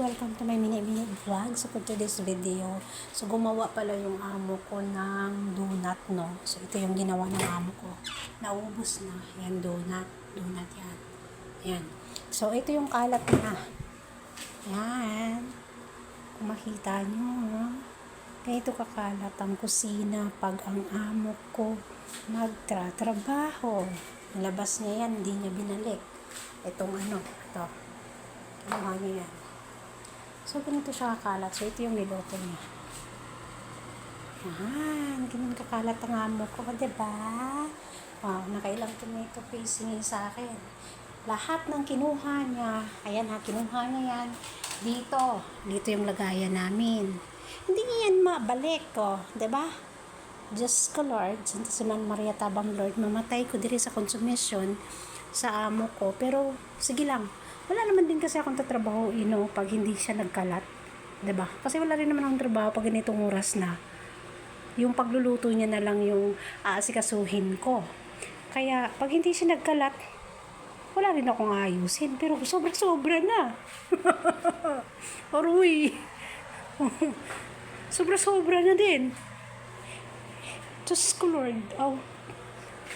Welcome to my mini mini vlog. So for today's video, so gumawa pala yung amo ko ng donut, no? So ito yung ginawa ng amo ko. Naubos na. Yan, donut. Donut yan. Yan. So ito yung kalat na. Yan. Kung makita nyo, ganito kakalat ang kusina pag ang amo ko nagtratrabaho. Nalabas niya yan, hindi niya binalik. Itong ano, ito. Kinuha niya yan. So, ganito siya kakalat. So, ito yung niloto niya. Yan, ganun kakalat ang amo ko, diba? Wow, nakailang tomato paste niya sa akin. Lahat ng kinuha niya, ayan ha, kinuha niya yan. Dito, dito yung lagayan namin. Hindi niya yan mabalik, oh, diba? Diyos ko, Lord, Santa Siman Maria Tabang Lord, mamatay ko diri sa consumption sa amo ko. Pero, sige lang, wala naman din kasi akong tatrabahoin no, pag hindi siya nagkalat. ba? Kasi wala rin naman akong trabaho pag ganitong oras na. Yung pagluluto niya na lang yung aasikasuhin ko. Kaya, pag hindi siya nagkalat, wala rin akong ayusin. Pero sobra-sobra na. Aroy. sobra-sobra na din. Diyos ko, Lord. Oh.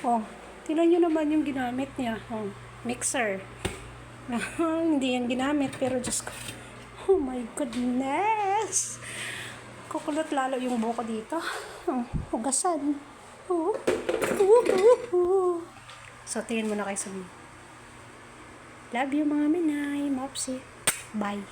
Oh. Tingnan nyo naman yung ginamit niya. Oh. Mixer. Hindi yan ginamit. Pero Diyos ko. Oh my goodness. Kukulot lalo yung buko dito. Oh, hugasan. Oh. Oh, oh, oh. So, tingin mo na kayo sa Love you, mga minay. Mopsy. Bye.